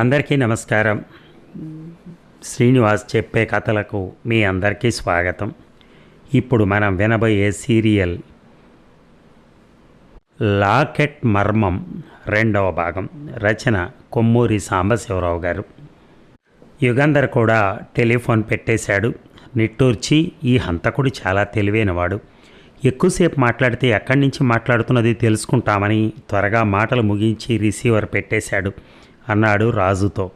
అందరికీ నమస్కారం. శ్రీనివాస్ చెప్పే కథలకు మీ అందరికీ స్వాగతం. ఇప్పుడు మనం వినబోయే సీరియల్ లాకెట్ మర్మం రెండవ భాగం. రచన కొమ్మూరి సాంబశివరావు గారు. యుగంధర్ కూడా టెలిఫోన్ పెట్టేశాడు. నిట్టూర్చి ఈ హంతకుడు చాలా తెలివైనవాడు. ఎక్కువసేపు మాట్లాడితే ఎక్కడి నుంచి మాట్లాడుతున్నది తెలుసుకుంటామని త్వరగా మాటలు ముగించి రిసీవర్ పెట్టేశాడు. అన్నాడు రాజుతో.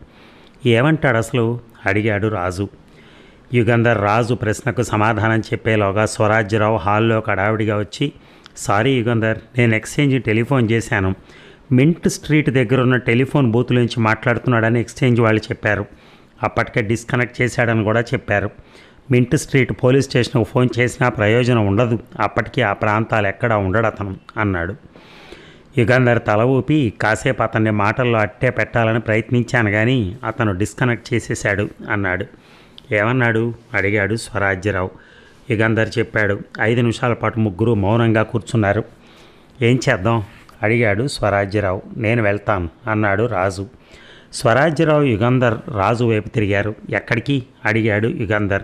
ఏమంటాడు అసలు అడిగాడు రాజు. యుగంధర్ రాజు ప్రశ్నకు సమాధానం చెప్పేలోగా స్వరాజ్యరావు హాల్లో కడావిడిగా వచ్చి సారీ యుగంధర్ నేను ఎక్స్చేంజ్ టెలిఫోన్ చేశాను. మింట్ స్ట్రీట్ దగ్గర ఉన్న టెలిఫోన్ బూత్ నుంచి మాట్లాడుతున్నాడని ఎక్స్చేంజ్ వాళ్ళు చెప్పారు. అప్పటికే డిస్కనెక్ట్ చేశాడని కూడా చెప్పారు. మింట్ స్ట్రీట్ పోలీస్ స్టేషన్కు ఫోన్ చేసినా ప్రయోజనం ఉండదు. అప్పటికి ఆ ప్రాంతాలు ఎక్కడా ఉండడు అతను అన్నాడు. యుగంధర్ తల ఊపి కాసేపు అతన్ని మాటల్లో అట్టే పెట్టాలని ప్రయత్నించాను కానీ అతను డిస్కనెక్ట్ చేసేశాడు అన్నాడు. ఏమన్నాడు? అడిగాడు స్వరాజ్యరావు. యుగంధర్ చెప్పాడు. ఐదు నిమిషాల పాటు ముగ్గురు మౌనంగా కూర్చున్నారు. ఏం చేద్దాం? అడిగాడు స్వరాజ్యరావు. నేను వెళ్తాను అన్నాడు రాజు. స్వరాజ్యరావు యుగంధర్ రాజు వైపు తిరిగారు. ఎక్కడికి? అడిగాడు యుగంధర్.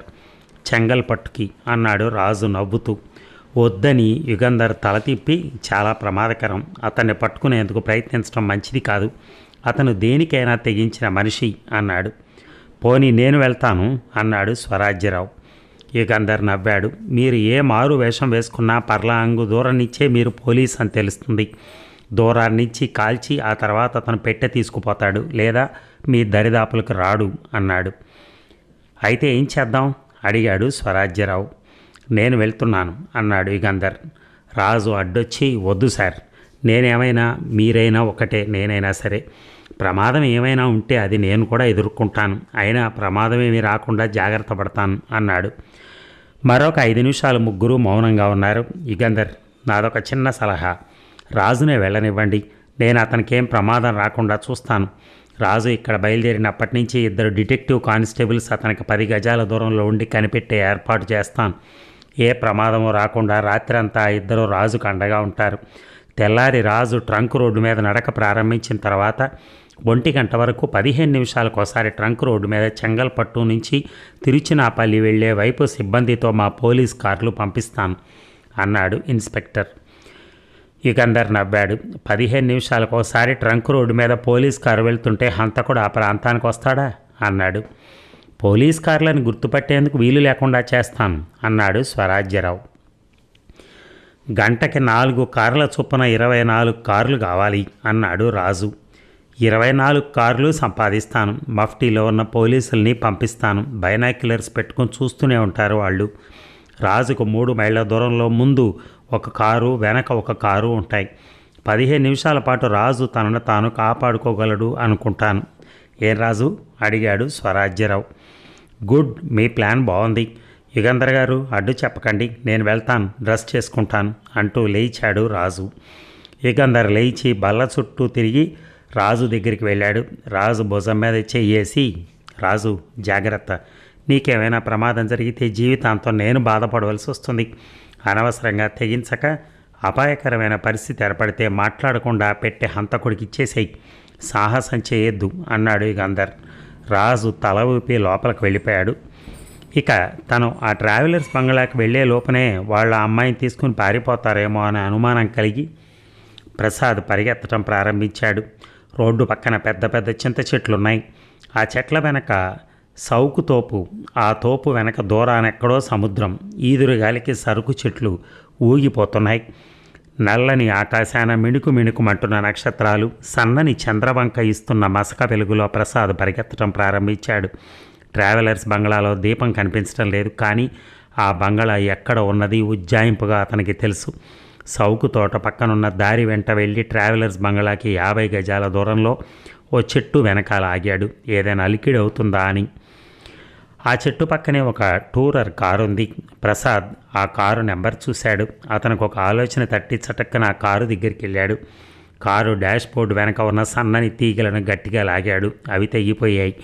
చెంగల్పట్టుకి అన్నాడు రాజు నవ్వుతూ. వద్దని యుగంధర్ తల తిప్పి చాలా ప్రమాదకరం. అతన్ని పట్టుకునేందుకు ప్రయత్నించడం మంచిది కాదు. అతను దేనికైనా తెగించిన మనిషి అన్నాడు. పోనీ నేను వెళ్తాను అన్నాడు స్వరాజ్యరావు. యుగంధర్ నవ్వాడు. మీరు ఏ మారు వేషం వేసుకున్నా పర్లాంగు దూరం నుంచే మీరు పోలీస్ అని తెలుస్తుంది. దూరాన్నిచ్చి కాల్చి ఆ తర్వాత అతను పెట్టె తీసుకుపోతాడు లేదా మీ దరిదాపులకు రాడు అన్నాడు. అయితే ఏం చేద్దాం? అడిగాడు స్వరాజ్యరావు. నేను వెళ్తున్నాను అన్నాడు యుగంధర్ రాజు అడ్డొచ్చి వద్దు సార్ నేనేమైనా మీరైనా ఒకటే నేనైనా సరే. ప్రమాదం ఏమైనా ఉంటే అది నేను కూడా ఎదుర్కొంటాను. అయినా ప్రమాదం ఏమీ రాకుండా జాగ్రత్త పడతాను అన్నాడు. మరొక ఐదు నిమిషాలు ముగ్గురు మౌనంగా ఉన్నారు. యుగంధర్ నాదొక చిన్న సలహా. రాజునే వెళ్ళనివ్వండి. నేను అతనికేం ప్రమాదం రాకుండా చూస్తాను. రాజు ఇక్కడ బయలుదేరినప్పటి నుంచి ఇద్దరు డిటెక్టివ్ కానిస్టేబుల్స్ అతనికి పది గజాల దూరంలో ఉండి కనిపెట్టే ఏర్పాటు చేస్తాను. ఏ ప్రమాదము రాకుండా రాత్రంతా ఇద్దరు రాజుకు అండగా ఉంటారు. తెల్లారి రాజు ట్రంక్ రోడ్డు మీద నడక ప్రారంభించిన తర్వాత ఒంటి గంట వరకు పదిహేను నిమిషాలకోసారి ట్రంక్ రోడ్డు మీద చెంగల్పట్టు నుంచి తిరుచినాపల్లి వెళ్ళే వైపు సిబ్బందితో మా పోలీస్ కార్లు పంపిస్తాను అన్నాడు ఇన్స్పెక్టర్. యుగంధర్ నవ్వాడు. పదిహేను నిమిషాలకోసారి ట్రంక్ రోడ్డు మీద పోలీస్ కారు వెళ్తుంటే హంతకుడు ఆ ప్రాంతానికి వస్తాడా? అన్నాడు. పోలీస్ కార్లను గుర్తుపట్టేందుకు వీలు లేకుండా చేస్తాను అన్నాడు స్వరాజ్యరావు. గంటకి నాలుగు కార్ల చొప్పున ఇరవై నాలుగు కార్లు కావాలి అన్నాడు రాజు. ఇరవై నాలుగు కార్లు సంపాదిస్తాను. మఫ్టీలో ఉన్న పోలీసుల్ని పంపిస్తాను. బైనాక్యులర్స్ పెట్టుకొని చూస్తూనే ఉంటారు వాళ్ళు. రాజుకు మూడు మైళ్ళ దూరంలో ముందు ఒక కారు వెనక ఒక కారు ఉంటాయి. పదిహేను నిమిషాల పాటు రాజు తనను తాను కాపాడుకోగలడు అనుకుంటాను. ఏం రాజు? అడిగాడు స్వరాజ్యరావు. గుడ్ మీ ప్లాన్ బాగుంది. యుగంధర్ గారు అడ్డు చెప్పకండి నేను వెళ్తాను డ్రెస్ చేసుకుంటాను అంటూ లేచాడు రాజు. యుగంధర్ లేచి బల్ల చుట్టూ తిరిగి రాజు దగ్గరికి వెళ్ళాడు. రాజు భుజం మీద చెయ్యేసి రాజు జాగ్రత్త. నీకేమైనా ప్రమాదం జరిగితే జీవితాంతం నేను బాధపడవలసి వస్తుంది. అనవసరంగా తెగించక అపాయకరమైన పరిస్థితి ఏర్పడితే మాట్లాడకుండా పెట్టే హంతకుడికి ఇచ్చేసేయి. సాహసం చేయొద్దు అన్నాడు యుగంధర్. రాజు తల ఊపి లోపలికి వెళ్ళిపోయాడు. ఇక తను ఆ ట్రావెలర్స్ బంగ్లాకి వెళ్ళే లోపనే వాళ్ళ అమ్మాయిని తీసుకుని పారిపోతారేమో అనే అనుమానం కలిగి ప్రసాద్ పరిగెత్తడం ప్రారంభించాడు. రోడ్డు పక్కన పెద్ద పెద్ద చింత చెట్లు ఉన్నాయి ఆ చెట్ల వెనక సౌకు తోపు ఆ తోపు వెనక దూరానెక్కడో సముద్రం. ఈదురు గాలికి సరుకు చెట్లు ఊగిపోతున్నాయి. నల్లని ఆకాశాన మిణుకు మిణుకుమంటున్న నక్షత్రాలు సన్నని చంద్రవంక ఇస్తున్న మసక వెలుగులో ప్రసాద్ పరిగెత్తడం ప్రారంభించాడు. ట్రావెలర్స్ బంగ్లాలో దీపం కనిపించడం లేదు కానీ ఆ బంగ్లా ఎక్కడ ఉన్నది ఉజ్జాయింపుగా అతనికి తెలుసు. సౌకు తోట పక్కనున్న దారి వెంట వెళ్ళి ట్రావెలర్స్ బంగ్లాకి యాభై గజాల దూరంలో ఓ చెట్టు వెనకాల ఆగాడు. ఏదైనా అలికిడి అవుతుందా అని ఆ చెట్టు పక్కనే ఒక టూరర్ కారు ఉంది. ప్రసాద్ ఆ కారు నెంబర్ చూశాడు. అతనికి ఒక ఆలోచన తట్టి చటక్కన ఆ కారు దగ్గరికి వెళ్ళాడు. కారు డాష్ బోర్డు వెనక ఉన్న సన్నని తీగలను గట్టిగా లాగాడు. అవి తెగిపోయాయి.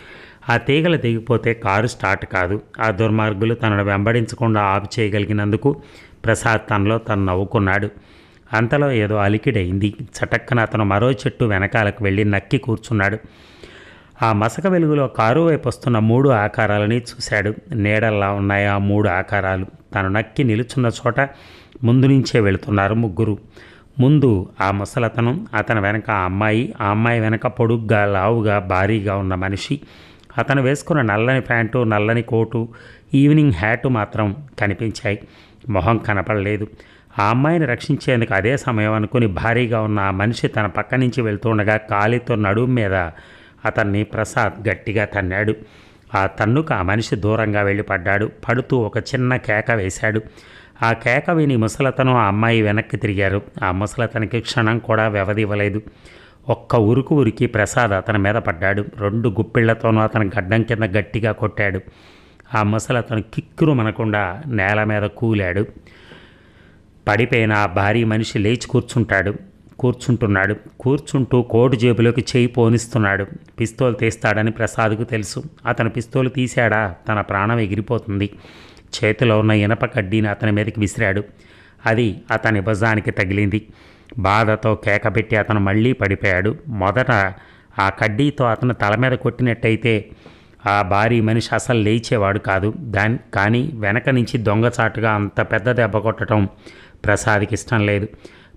ఆ తీగలు తెగిపోతే కారు స్టార్ట్ కాదు. ఆ దుర్మార్గులు తనను వెంబడించకుండా ఆపు చేయగలిగినందుకు ప్రసాద్ తనలో తను నవ్వుకున్నాడు. అంతలో ఏదో అలికిడైంది. చటక్కన అతను మరో చెట్టు వెనకాలకు వెళ్ళి నక్కి కూర్చున్నాడు. ఆ మసక వెలుగులో కారు వైపు వస్తున్న మూడు ఆకారాలని చూశాడు. నీడల్లా ఉన్నాయి ఆ మూడు ఆకారాలు. తను నక్కి నిలుచున్న చోట ముందు నుంచే వెళుతున్నారు ముగ్గురు. ముందు ఆ ముసలతను అతని వెనక ఆ అమ్మాయి ఆ అమ్మాయి వెనక పొడుగ్గా లావుగా భారీగా ఉన్న మనిషి. అతను వేసుకున్న నల్లని ప్యాంటు నల్లని కోటు ఈవినింగ్ హ్యాటు మాత్రం కనిపించాయి. మొహం కనపడలేదు. ఆ అమ్మాయిని రక్షించేందుకు అదే సమయం అనుకుని భారీగా ఉన్న ఆ మనిషి తన పక్క నుంచి వెళ్తుండగా కాలితో నడుము మీద అతన్ని ప్రసాద్ గట్టిగా తన్నాడు. ఆ తన్నుకు ఆ మనిషి దూరంగా వెళ్ళి పడ్డాడు పడుతూ ఒక చిన్న కేక వేశాడు. ఆ కేక విని ముసలతను ఆ అమ్మాయి వెనక్కి తిరిగారు. ఆ ముసలతనికి క్షణం కూడా వ్యవధి ఇవ్వలేదు ఒక్క ఉరుకు ఉరికి ప్రసాద్ అతని మీద పడ్డాడు. రెండు గుప్పిళ్ళతోనూ అతని గడ్డం కింద గట్టిగా కొట్టాడు. ఆ ముసలతను కిక్కురు మనకుండా నేల మీద కూలాడు. పడిపోయిన ఆ భారీ మనిషి లేచి కూర్చుంటాడు. కూర్చుంటున్నాడు. కూర్చుంటూ కోటు జేబులోకి చేయి పోనిస్తున్నాడు. పిస్తోల్ తీస్తాడని ప్రసాద్కు తెలుసు. అతను పిస్తోలు తీశాడా? తన ప్రాణం ఎగిరిపోతుంది. చేతిలో ఉన్న ఇనప కడ్డీని అతని మీదకి విసిరాడు. అది అతని భుజానికి తగిలింది. బాధతో కేకబెట్టి అతను మళ్ళీ పడిపోయాడు. మొదట ఆ కడ్డీతో అతను తల మీద కొట్టినట్టయితే ఆ భారీ మనిషి అసలు లేచేవాడు కాదు. దాని కానీ వెనక నుంచి దొంగచాటుగా అంత పెద్ద దెబ్బ కొట్టడం ప్రసాద్కి ఇష్టం లేదు.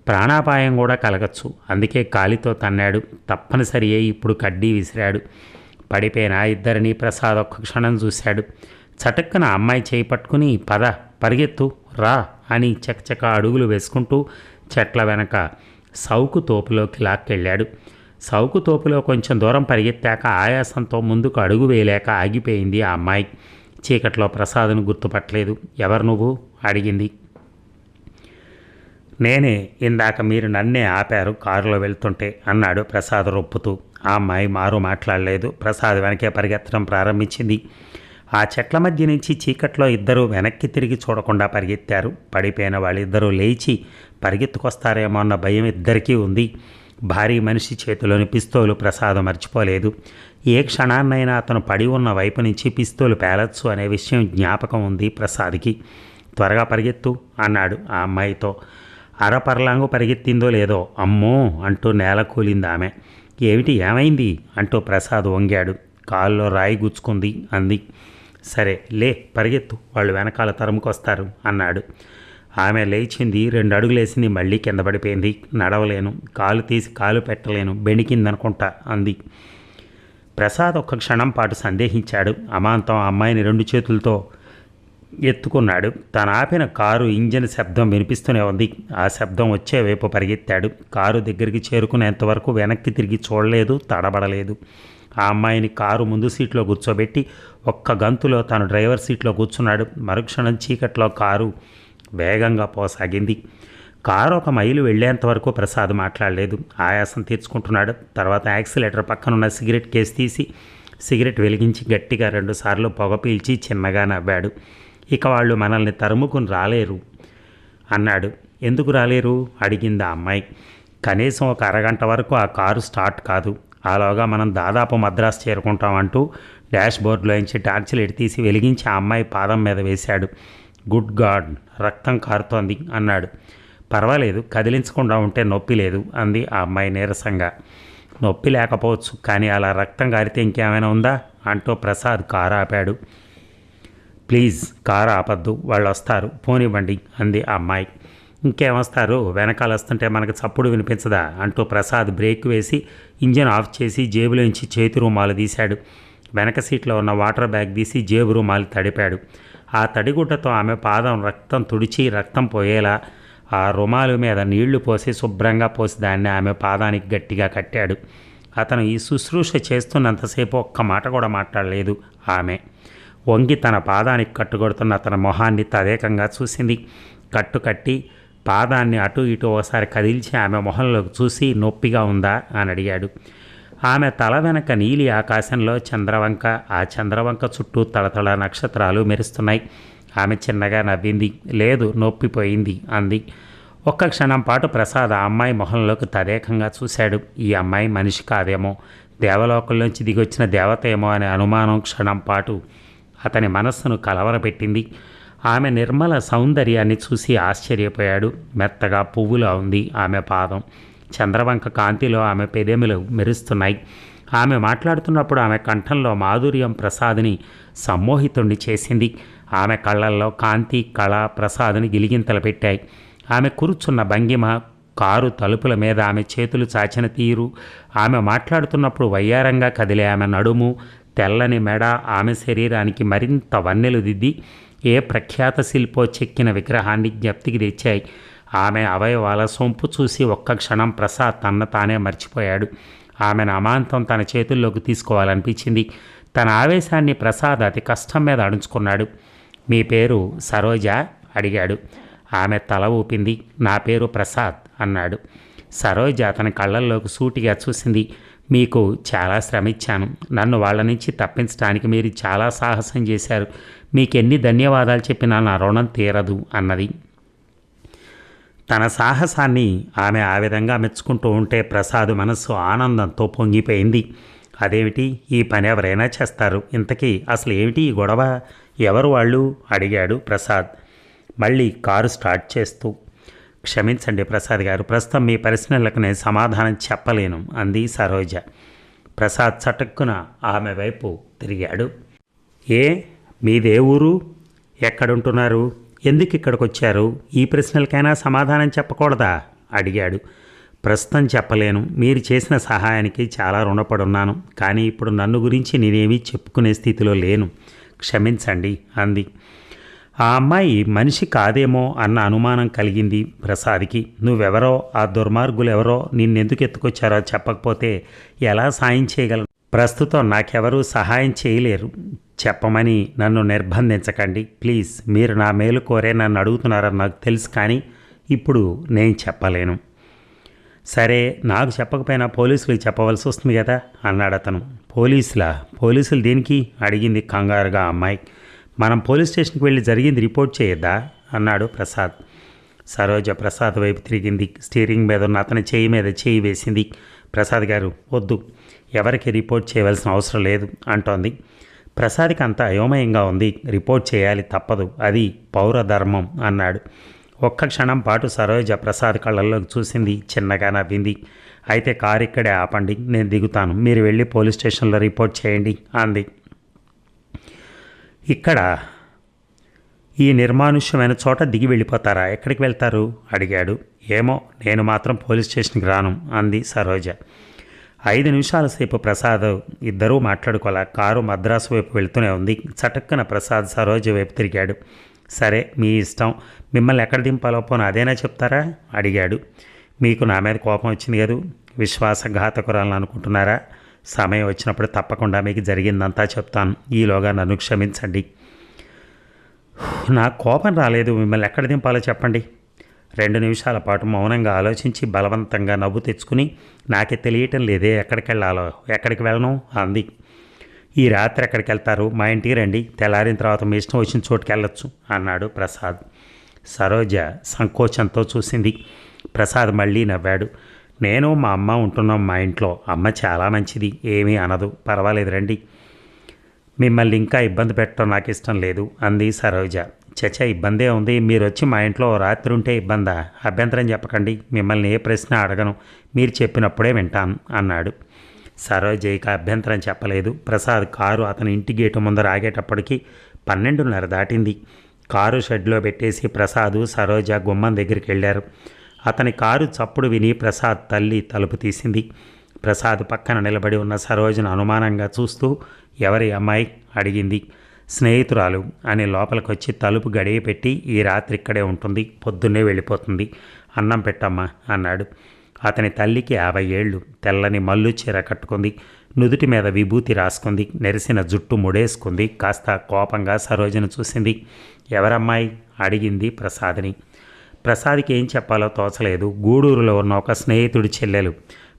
ప్రాణాపాయం కూడా కలగచ్చు. అందుకే కాలితో తన్నాడు. తప్పనిసరి అయి ఇప్పుడు కడ్డీ విసిరాడు. పడిపోయిన ఇద్దరిని ప్రసాద్ ఒక్క క్షణం చూశాడు. చటక్కున అమ్మాయి చేయి పట్టుకుని పద పరిగెత్తు రా అని చకచక అడుగులు వేసుకుంటూ చెట్ల వెనక సౌకు తోపులోకి లాక్కెళ్ళాడు. సౌకు తోపులో కొంచెం దూరం పరిగెత్తాక ఆయాసంతో ముందుకు అడుగు వేయలేక ఆగిపోయింది ఆ అమ్మాయి. చీకట్లో ప్రసాద్ను గుర్తుపట్టలేదు. ఎవరు నువ్వు? అడిగింది. నేనే ఇందాక మీరు నన్నే ఆపారు కారులో వెళ్తుంటే అన్నాడు ప్రసాద్ రొప్పుతూ. ఆ అమ్మాయి మారు మాట్లాడలేదు. ప్రసాద్ వెనకే పరిగెత్తడం ప్రారంభించింది. ఆ చెట్ల మధ్య నుంచి చీకట్లో ఇద్దరు వెనక్కి తిరిగి చూడకుండా పరిగెత్తారు. పడిపోయిన వాళ్ళిద్దరూ లేచి పరిగెత్తుకొస్తారేమో అన్న భయం ఇద్దరికీ ఉంది. భారీ మనిషి చేతిలోని పిస్తోలు ప్రసాదం మర్చిపోలేదు. ఏ క్షణాన్నైనా అతను పడి ఉన్న వైపు నుంచి పిస్తోలు పేలచ్చు అనే విషయం జ్ఞాపకం ఉంది ప్రసాద్కి. త్వరగా పరిగెత్తు అన్నాడు ఆ అమ్మాయితో. అరపర్లాంగు పరిగెత్తిందో లేదో అమ్మో అంటూ నేల కూలింది ఆమె. ఏమిటి ఏమైంది? అంటూ ప్రసాద్ వంగాడు. కాల్లో రాయి గుచ్చుకుంది అంది. సరే లే పరిగెత్తు వాళ్ళు వెనకాల తరుముకొస్తారు అన్నాడు. ఆమె లేచింది రెండు అడుగులేసింది మళ్ళీ కింద పడిపోయింది నడవలేను కాలు తీసి కాలు పెట్టలేను బెణికిందనుకుంటా అంది. ప్రసాద్ ఒక్క క్షణం పాటు సందేహించాడు. అమాంతం అమ్మాయిని రెండు చేతులతో ఎత్తుకున్నాడు. తను ఆపిన కారు ఇంజిన్ శబ్దం వినిపిస్తూనే ఉంది. ఆ శబ్దం వచ్చే వైపు పరిగెత్తాడు. కారు దగ్గరికి చేరుకునేంతవరకు వెనక్కి తిరిగి చూడలేదు తడబడలేదు. ఆ అమ్మాయిని కారు ముందు సీట్లో కూర్చోబెట్టి ఒక్క గంతులో తాను డ్రైవర్ సీట్లో కూర్చున్నాడు. మరుక్షణం చీకట్లో కారు వేగంగా పోసాగింది. కారు ఒక మైలు వెళ్ళేంత వరకు ప్రసాద్ మాట్లాడలేదు. ఆయాసం తీర్చుకుంటున్నాడు. తర్వాత యాక్సిలేటర్ పక్కనున్న సిగరెట్ కేసు తీసి సిగరెట్ వెలిగించి గట్టిగా రెండుసార్లు పొగ పీల్చి చిన్నగా నవ్వాడు. ఇక వాళ్ళు మనల్ని తరుముకుని రాలేరు. అన్నాడు. ఎందుకు రాలేరు? అడిగింది ఆ అమ్మాయి. కనీసం ఒక అరగంట వరకు ఆ కారు స్టార్ట్ కాదు. ఆలోగా మనం దాదాపు మద్రాసు చేరుకుంటామంటూ డాష్ బోర్డులోంచి లైట్ తీసి వెలిగించి ఆ అమ్మాయి పాదం మీద వేశాడు. గుడ్ గాడ్ రక్తం కారుతోంది అన్నాడు. పర్వాలేదు కదిలించకుండా ఉంటే నొప్పి లేదు అంది ఆ అమ్మాయి నీరసంగా. నొప్పి లేకపోవచ్చు కానీ అలా రక్తం కారితే ఇంకేమైనా ఉందా? అంటూ ప్రసాద్ కారు ఆపాడు ప్లీజ్ కారు ఆపద్దు వాళ్ళు వస్తారు పోనివ్వండి అంది ఆ అమ్మాయి. ఇంకేమొస్తారు? వెనకాల వస్తుంటే మనకు చప్పుడు వినిపించదా? అంటూ ప్రసాద్ బ్రేక్ వేసి ఇంజిన్ ఆఫ్ చేసి జేబులోంచి చేతి రూమాలు తీశాడు. వెనక సీట్లో ఉన్న వాటర్ బ్యాగ్ తీసి జేబు రూమాలు తడిపాడు. ఆ తడిగుడ్డతో ఆమె పాదం రక్తం తుడిచి రక్తం పోయేలా ఆ రుమాలు మీద నీళ్ళు పోసి శుభ్రంగా పోసి దాన్ని ఆమె పాదానికి గట్టిగా కట్టాడు. అతను ఈ శుశ్రూష చేస్తున్నంతసేపు ఒక్క మాట కూడా మాట్లాడలేదు ఆమె. వంగి తన పాదానికి కట్టుకొడుతున్న తన మొహాన్ని తదేకంగా చూసింది. కట్టు కట్టి పాదాన్ని అటు ఇటు ఓసారి కదిల్చి ఆమె మొహంలోకి చూసి నొప్పిగా ఉందా అని అడిగాడు. ఆమె తల వెనక నీలి ఆకాశంలో చంద్రవంక ఆ చంద్రవంక చుట్టూ తళతళ నక్షత్రాలు మెరుస్తున్నాయి. ఆమె చిన్నగా నవ్వింది. లేదు నొప్పిపోయింది అంది. ఒక్క క్షణం పాటు ప్రసాద్ ఆ అమ్మాయి మొహంలోకి తదేకంగా చూశాడు. ఈ అమ్మాయి మనిషి కాదేమో. దేవలోకంలోంచి దిగొచ్చిన దేవత ఏమో అనే అనుమానం క్షణం పాటు అతని మనస్సును కలవరపెట్టింది. ఆమె నిర్మల సౌందర్యాన్ని చూసి ఆశ్చర్యపోయాడు. మెత్తగా పువ్వులా ఉంది ఆమె పాదం. చంద్రవంక కాంతిలో ఆమె పెదెములు మెరుస్తున్నాయి. ఆమె మాట్లాడుతున్నప్పుడు ఆమె కంఠంలో మాధుర్యం ప్రసాద్ని సమ్మోహితుణ్ణి చేసింది. ఆమె కళ్ళల్లో కాంతి కళ ప్రసాద్ని గిలిగింతలు పెట్టాయి. ఆమె కూర్చున్న భంగిమ కారు తలుపుల మీద ఆమె చేతులు చాచిన తీరు ఆమె మాట్లాడుతున్నప్పుడు వయ్యారంగా కదిలే ఆమె నడుము తెల్లని మెడ ఆమె శరీరానికి మరింత వన్నెలు దిద్ది ఏ ప్రఖ్యాత శిల్పో చెక్కిన విగ్రహాన్ని జ్ఞప్తికి తెచ్చాయి. ఆమె అవయవాల సొంపు చూసి ఒక్క క్షణం ప్రసాద్ తన్న తానే మర్చిపోయాడు. ఆమెను అమాంతం తన చేతుల్లోకి తీసుకోవాలనిపించింది. తన ఆవేశాన్ని ప్రసాద్ అతి కష్టం మీద అణుచుకున్నాడు. మీ పేరు సరోజ అడిగాడు. ఆమె తల ఊపింది. నా పేరు ప్రసాద్ అన్నాడు. సరోజ అతని కళ్ళల్లోకి సూటిగా చూసింది. మీకు చాలా శ్రమ ఇచ్చాను నన్ను వాళ్ళ నుంచి తప్పించడానికి మీరు చాలా సాహసం చేశారు. మీకు ఎన్ని ధన్యవాదాలు చెప్పినా నా రుణం తీరదు అన్నది. తన సాహసాన్ని ఆమె ఆ విధంగా మెచ్చుకుంటూ ఉంటే ప్రసాద్ మనస్సు ఆనందంతో పొంగిపోయింది. అదేమిటి? ఈ పని ఎవరైనా చేస్తారు. ఇంతకీ అసలు ఏమిటి ఈ గొడవ? ఎవరు వాళ్ళు? అడిగాడు ప్రసాద్. మళ్ళీ కారు స్టార్ట్ చేస్తూ క్షమించండి ప్రసాద్ గారు. ప్రస్తుతం మీ ప్రశ్నలకు నేను సమాధానం చెప్పలేను అంది సరోజ. ప్రసాద్ చటుక్కున ఆమె వైపు తిరిగాడు. ఏ? మీదే ఊరు? ఎక్కడుంటున్నారు? ఎందుకు ఇక్కడికి వచ్చారు ఈ ప్రశ్నలకైనా సమాధానం చెప్పకూడదా? అడిగాడు. ప్రస్తుతం చెప్పలేను. మీరు చేసిన సహాయానికి చాలా రుణపడున్నాను. కానీ ఇప్పుడు నన్ను గురించి నేనేమీ చెప్పుకునే స్థితిలో లేను. క్షమించండి అంది. ఆ అమ్మాయి మనిషి కాదేమో అన్న అనుమానం కలిగింది ప్రసాద్కి. నువ్వెవరో ఆ దుర్మార్గులు ఎవరో నిన్నెందుకు ఎత్తుకొచ్చారో చెప్పకపోతే ఎలా సాయం చేయగలను ప్రస్తుతం నాకెవరూ సహాయం చేయలేరు. చెప్పమని నన్ను నిర్బంధించకండి. ప్లీజ్ మీరు నా మేలు కోరే నన్ను అడుగుతున్నారని నాకు తెలుసు కానీ ఇప్పుడు నేను చెప్పలేను. సరే నాకు చెప్పకపోయినా పోలీసులకు చెప్పవలసి వస్తుంది కదా? అన్నాడు అతను పోలీసులా? పోలీసులు దేనికి? అడిగింది కంగారుగా అమ్మాయికి అమ్మాయి. మనం పోలీస్ స్టేషన్కి వెళ్ళి జరిగింది రిపోర్ట్ చేయొద్దా? అన్నాడు ప్రసాద్. సరోజ ప్రసాద్ వైపు తిరిగింది. స్టీరింగ్ మీద ఉన్న అతని చేయి మీద చేయి వేసింది. ప్రసాద్ గారు వద్దు ఎవరికి రిపోర్ట్ చేయవలసిన అవసరం లేదు అంటోంది. ప్రసాద్కి అంత అయోమయంగా ఉంది. రిపోర్ట్ చేయాలి తప్పదు. అది పౌర ధర్మం అన్నాడు. ఒక్క క్షణం పాటు సరోజ ప్రసాద్ కళ్ళల్లోకి చూసింది. చిన్నగా నవ్వింది. అయితే కారు ఇక్కడే ఆపండి. నేను దిగుతాను. మీరు వెళ్ళి పోలీస్ స్టేషన్లో రిపోర్ట్ చేయండి అంది. ఇక్కడ ఈ నిర్మానుష్యమైన చోట దిగి వెళ్ళిపోతారా? ఎక్కడికి వెళ్తారు? అడిగాడు. ఏమో నేను మాత్రం పోలీస్ స్టేషన్కి రాను అంది సరోజ. ఐదు నిమిషాల సేపు ప్రసాద్ ఇద్దరూ మాట్లాడుకోలే. కారు మద్రాసు వైపు వెళ్తూనే ఉంది. చటక్కన ప్రసాద్ సరోజ వైపు తిరిగాడు. సరే మీ ఇష్టం. మిమ్మల్ని ఎక్కడ దింపాలో పోను అదేనా చెప్తారా? అడిగాడు. మీకు నా మీద కోపం వచ్చింది కదూ? విశ్వాసఘాతకురాలను అనుకుంటున్నారా? సమయం వచ్చినప్పుడు తప్పకుండా మీకు జరిగిందంతా చెప్తాను. ఈలోగా నన్ను క్షమించండి. నాకు కోపం రాలేదు. మిమ్మల్ని ఎక్కడ దింపాలో చెప్పండి. రెండు నిమిషాల పాటు మౌనంగా ఆలోచించి బలవంతంగా నవ్వు తెచ్చుకుని నాకే తెలియటం లేదే ఎక్కడికి వెళ్ళాలో ఎక్కడికి వెళ్ళను? అంది. ఈ రాత్రి ఎక్కడికి వెళ్తారు? మా ఇంటికి రండి. తెల్లారిన తర్వాత మీ ఇష్టం వచ్చిన చోటుకి వెళ్ళొచ్చు అన్నాడు ప్రసాద్. సరోజ సంకోచంతో చూసింది. ప్రసాద్ మళ్ళీ నవ్వాడు. నేను మా అమ్మ ఉంటున్నాం మా ఇంట్లో. అమ్మ చాలా మంచిది. ఏమీ అనదు. పర్వాలేదు రండి. మిమ్మల్ని ఇంకా ఇబ్బంది పెట్టడం నాకు ఇష్టం లేదు అంది సరోజ. చచ ఇబ్బందే ఉంది. మీరు వచ్చి మా ఇంట్లో రాత్రి ఉంటే ఇబ్బందా? అభ్యంతరం చెప్పకండి. మిమ్మల్ని ఏ ప్రశ్న అడగను. మీరు చెప్పినప్పుడే వింటాను అన్నాడు. సరోజ ఇక అభ్యంతరం చెప్పలేదు. ప్రసాద్ కారు అతని ఇంటి గేటు ముందర ఆగేటప్పటికి పన్నెండున్నర దాటింది. కారు షెడ్లో పెట్టేసి ప్రసాద్ సరోజ గుమ్మం దగ్గరికి వెళ్ళారు. అతని కారు చప్పుడు విని ప్రసాద్ తల్లి తలుపు తీసింది. ప్రసాద్ పక్కన నిలబడి ఉన్న సరోజను అనుమానంగా చూస్తూ ఎవరి అమ్మాయి? అడిగింది. స్నేహితురాలు అని లోపలికొచ్చి తలుపు గడియ పెట్టి ఈ రాత్రి ఇక్కడే ఉంటుంది పొద్దున్నే వెళ్ళిపోతుంది అన్నం పెట్టమ్మా అన్నాడు. అతని తల్లికి యాభై ఏళ్ళు తెల్లని మల్లు చీర కట్టుకుంది నుదుటి మీద విభూతి రాసుకుంది నెరిసిన జుట్టు ముడేసుకుంది కాస్త కోపంగా సరోజను చూసింది. ఎవరమ్మాయి? అడిగింది ప్రసాద్ని. ప్రసాద్కి ఏం చెప్పాలో తోచలేదు. గూడూరులో ఉన్న ఒక స్నేహితుడి చెల్లెలు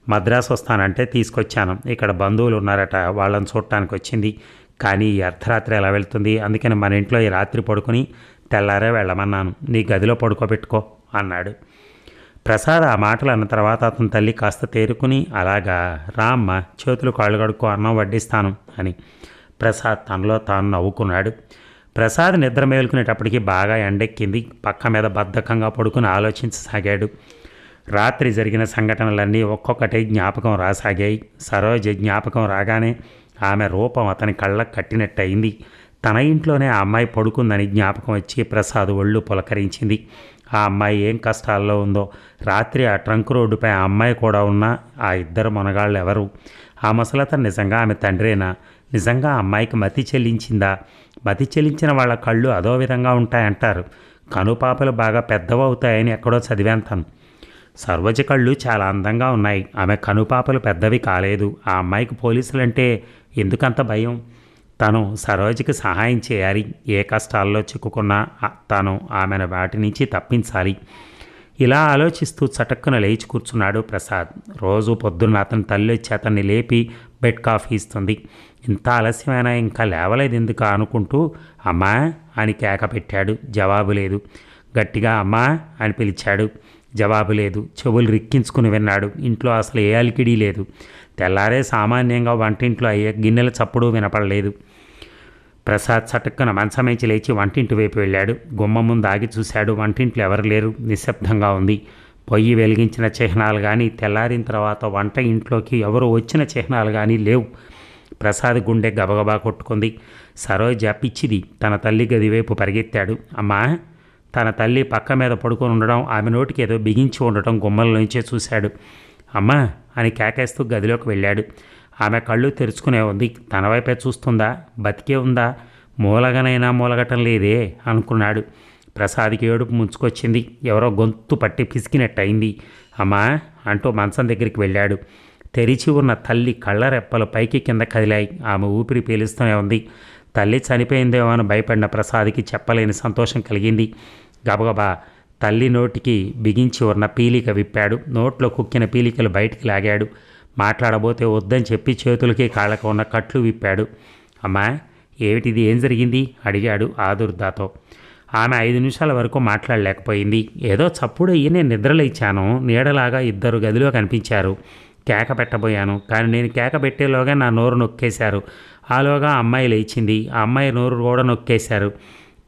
మద్రాసు వస్తానంటే తీసుకొచ్చాను. ఇక్కడ బంధువులు ఉన్నారట వాళ్ళని చూడటానికి వచ్చింది. కానీ ఈ అర్ధరాత్రి ఎలా వెళ్తుంది? అందుకని మన ఇంట్లో ఈ రాత్రి పడుకుని తెల్లారే వెళ్ళమన్నాను. నీ గదిలో పడుకోబెట్టుకో అన్నాడు. ప్రసాద్ ఆ మాటలు అన్న తర్వాత అతని తల్లి కాస్త తేరుకుని అలాగా రామ్మ చేతులు కాళ్ళు కడుక్కో అన్నం వడ్డిస్తాను అని ప్రసాద్ తనలో తాను నవ్వుకున్నాడు. ప్రసాద్ నిద్ర మేలుకునేటప్పటికి బాగా ఎండెక్కింది. పక్క మీద బద్ధకంగా పడుకుని ఆలోచించసాగాడు. రాత్రి జరిగిన సంఘటనలన్నీ ఒక్కొక్కటి జ్ఞాపకం రాసాగాయి. సరోజ జ్ఞాపకం రాగానే ఆమె రూపం అతని కళ్ళకు కట్టినట్టయింది. తన ఇంట్లోనే ఆ అమ్మాయి పడుకుందని జ్ఞాపకం వచ్చి ప్రసాద్ ఒళ్ళు పులకరించింది. ఆ అమ్మాయి ఏం కష్టాల్లో ఉందో. రాత్రి ఆ ట్రంక్ రోడ్డుపై ఆ అమ్మాయి కూడా ఉన్న ఆ ఇద్దరు మునగాళ్ళు ఎవరు ఆ ముసలతను నిజంగా ఆమె తండ్రేనా? నిజంగా ఆ అమ్మాయికి మతి చెల్లించిందా? మతి చెల్లించిన వాళ్ళ కళ్ళు అదో విధంగా ఉంటాయంటారు. కనుపాపలు బాగా పెద్దవవుతాయని ఎక్కడో చదివాను తను సర్వజ కళ్ళు చాలా అందంగా ఉన్నాయి. ఆమె కనుపాపలు పెద్దవి కాలేదు. ఆ అమ్మాయికి పోలీసులంటే ఎందుకంత భయం? తను సరోజకి సహాయం చేయాలి. ఏ కష్టాల్లో చిక్కుకున్నా తను ఆమెను వాటి నుంచి తప్పించాలి. ఇలా ఆలోచిస్తూ చటక్కున లేచి కూర్చున్నాడు ప్రసాద్. రోజు పొద్దున్న అతని తల్లి వచ్చి అతన్ని లేపి బెడ్ కాఫీ ఇస్తుంది. ఇంత ఆలస్యమైనా ఇంకా లేవలేదు ఎందుకు అనుకుంటూ అమ్మా అని కేక పెట్టాడు. జవాబు లేదు. గట్టిగా అమ్మా అని పిలిచాడు. జవాబు లేదు. చెవులు రిక్కించుకుని విన్నాడు. ఇంట్లో అసలు ఏ అలికిడీ లేదు. తెల్లారే సామాన్యంగా వంటింట్లో అయ్యే గిన్నెల చప్పుడు వినపడలేదు. ప్రసాద్ చటుక్కున మంచమేచి లేచి వంటింటి వైపు వెళ్ళాడు. గుమ్మ ముందు ఆగి చూశాడు. వంటింట్లో ఎవరు లేరు. నిశ్శబ్దంగా ఉంది. పొయ్యి వెలిగించిన చిహ్నాలు కానీ తెల్లారిన తర్వాత వంట ఇంట్లోకి ఎవరు వచ్చిన చిహ్నాలు కానీ లేవు. ప్రసాద్ గుండె గబగబా కొట్టుకుంది. సరోజ పిచ్చిది తన తల్లి గదివైపు పరిగెత్తాడు. అమ్మా! తన తల్లి పక్క మీద పడుకొని ఉండడం ఆమె నోటికి ఏదో బిగించి ఉండటం గుమ్మల్లోంచే చూశాడు. అమ్మా! అని కేకేస్తూ గదిలోకి వెళ్ళాడు. ఆమె కళ్ళు తెరుచుకునే ఉంది. తన వైపే చూస్తుందా? బతికే ఉందా? మూలగనైనా మూలగటం లేదే అనుకున్నాడు. ప్రసాద్కి ఏడుపు ముంచుకొచ్చింది. ఎవరో గొంతు పట్టి పిసికినట్టయింది. అమ్మా! అంటూ మంచం దగ్గరికి వెళ్ళాడు. తెరిచి ఉన్న తల్లి కళ్ళ రెప్పలు పైకి కింద కదిలాయి. ఆమె ఊపిరి పీలుస్తూనే ఉంది. తల్లి చనిపోయిందేమో అని భయపడిన ప్రసాద్కి చెప్పలేని సంతోషం కలిగింది. గబగబా తల్లి నోటికి బిగించి ఉన్న పీలిక విప్పాడు. నోట్లో కుక్కిన పీలికలు బయటికి లాగాడు. మాట్లాడబోతే వద్దని చెప్పి చేతులకి కాళ్ళకు ఉన్న కట్లు విప్పాడు. అమ్మా ఏమిటిది? ఏం జరిగింది? అడిగాడు ఆదుర్దాతో. ఆమె ఐదు నిమిషాల వరకు మాట్లాడలేకపోయింది. ఏదో చప్పుడు అయ్యి నేను నిద్రలేచాను. నీడలాగా ఇద్దరు గదిలో కనిపించారు. కేక పెట్టబోయాను. కానీ నేను కేక పెట్టేలోగా నా నోరు నొక్కేశారు. ఆలోగా అమ్మాయి లేచింది. ఆ అమ్మాయి నోరు కూడా నొక్కేశారు.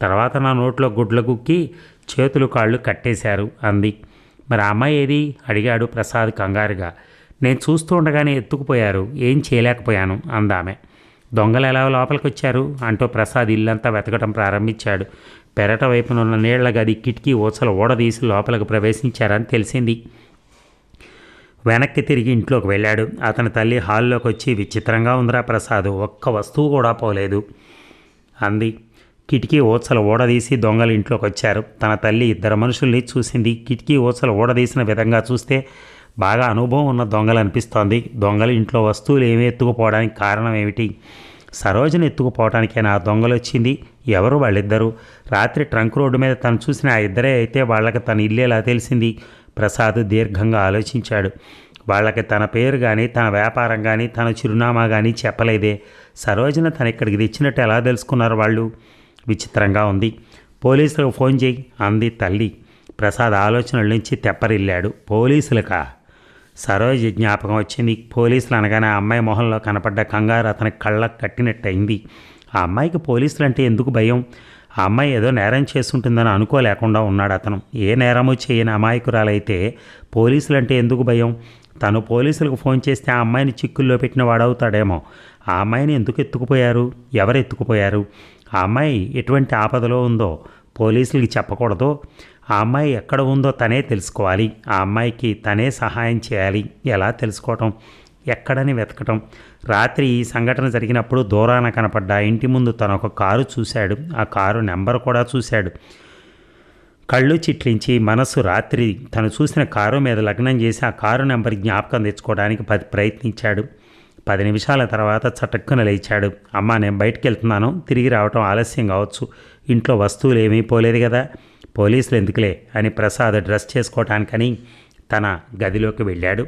తర్వాత నా నోట్లో గుడ్ల గుక్కి చేతులు కాళ్ళు కట్టేశారు అంది. మరి అమ్మాయి ఏది? అడిగాడు ప్రసాద్ కంగారుగా. నేను చూస్తూ ఉండగానే ఎత్తుకుపోయారు. ఏం చేయలేకపోయాను అందామె. దొంగలు ఎలా లోపలికి వచ్చారు అంటూ ప్రసాద్ ఇల్లంతా వెతకడం ప్రారంభించాడు. పెరట వైపునున్న నీళ్ళ గది కిటికీ ఊసలు ఊడదీసి లోపలికి ప్రవేశించారని తెలిసింది. వెనక్కి తిరిగి ఇంట్లోకి వెళ్ళాడు. అతని తల్లి హాల్లోకి వచ్చి విచిత్రంగా ఉందిరా ప్రసాద్ ఒక్క వస్తువు కూడా పోలేదు. అంది. కిటికీ ఊచలు ఊడదీసి దొంగలు ఇంట్లోకి వచ్చారు తన తల్లి ఇద్దరు మనుషుల్ని చూసింది. కిటికీ ఊచలు ఊడదీసిన విధంగా చూస్తే బాగా అనుభవం ఉన్న దొంగలు అనిపిస్తోంది. దొంగలు ఇంట్లో వస్తువులు ఏమీ ఎత్తుకుపోవడానికి కారణం ఏమిటి? సరోజుని ఎత్తుకుపోవటానికైనా ఆ దొంగలు వచ్చింది ఎవరు వాళ్ళిద్దరూ? రాత్రి ట్రంక్ రోడ్డు మీద తను చూసిన ఆ ఇద్దరే అయితే వాళ్ళకి తన ఇల్లేలా తెలిసింది. ప్రసాద్ దీర్ఘంగా ఆలోచించాడు. వాళ్ళకి తన పేరు కానీ తన వ్యాపారం కానీ తన చిరునామా కానీ చెప్పలేదే. సరోజన తన ఇక్కడికి తెచ్చినట్టు ఎలా తెలుసుకున్నారు వాళ్ళు? విచిత్రంగా ఉంది. పోలీసులకు ఫోన్ చేయి అంది తల్లి. ప్రసాద్ ఆలోచనల నుంచి తెప్పరిల్లాడు. పోలీసులకా? సరోజ జ్ఞాపకం వచ్చింది. పోలీసులు అనగానే ఆ అమ్మాయి మొహంలో కనపడ్డ కంగారు అతని కళ్ళకు కట్టినట్టయింది. ఆ అమ్మాయికి పోలీసులు అంటే ఎందుకు భయం? ఆ అమ్మాయి ఏదో నేరం చేస్తుంటుందని అనుకోలేకుండా ఉన్నాడు అతను. ఏ నేరము చేయని అమాయకురాలైతే పోలీసులంటే ఎందుకు భయం? తను పోలీసులకు ఫోన్ చేస్తే ఆ అమ్మాయిని చిక్కుల్లో పెట్టిన వాడవుతాడేమో. ఆ అమ్మాయిని ఎందుకు ఎత్తుకుపోయారు? ఎవరు ఎత్తుకుపోయారు? ఆ అమ్మాయి ఎటువంటి ఆపదలో ఉందో పోలీసులకి చెప్పకూడదు. ఆ అమ్మాయి ఎక్కడ ఉందో తనే తెలుసుకోవాలి. ఆ అమ్మాయికి తనే సహాయం చేయాలి. ఎలా తెలుసుకోవటం? ఎక్కడని వెతకటం. రాత్రి ఈ సంఘటన జరిగినప్పుడు దూరాన కనపడ్డ ఇంటి ముందు తన ఒక కారు చూశాడు. ఆ కారు నెంబర్ కూడా చూశాడు. కళ్ళు చిట్లించి మనసు రాత్రి తను చూసిన కారు మీద లగ్నం చేసి ఆ కారు నెంబర్ జ్ఞాపకం తెచ్చుకోవడానికి పది ప్రయత్నించాడు. పది నిమిషాల తర్వాత చటక్కున లేచాడు. అమ్మ నేను బయటికి వెళ్తున్నాను తిరిగి రావటం ఆలస్యం కావచ్చు. ఇంట్లో వస్తువులు ఏమీ పోలేదు కదా. పోలీసులు ఎందుకులే? అని ప్రసాద్ డ్రెస్ చేసుకోవటానికని తన గదిలోకి వెళ్ళాడు.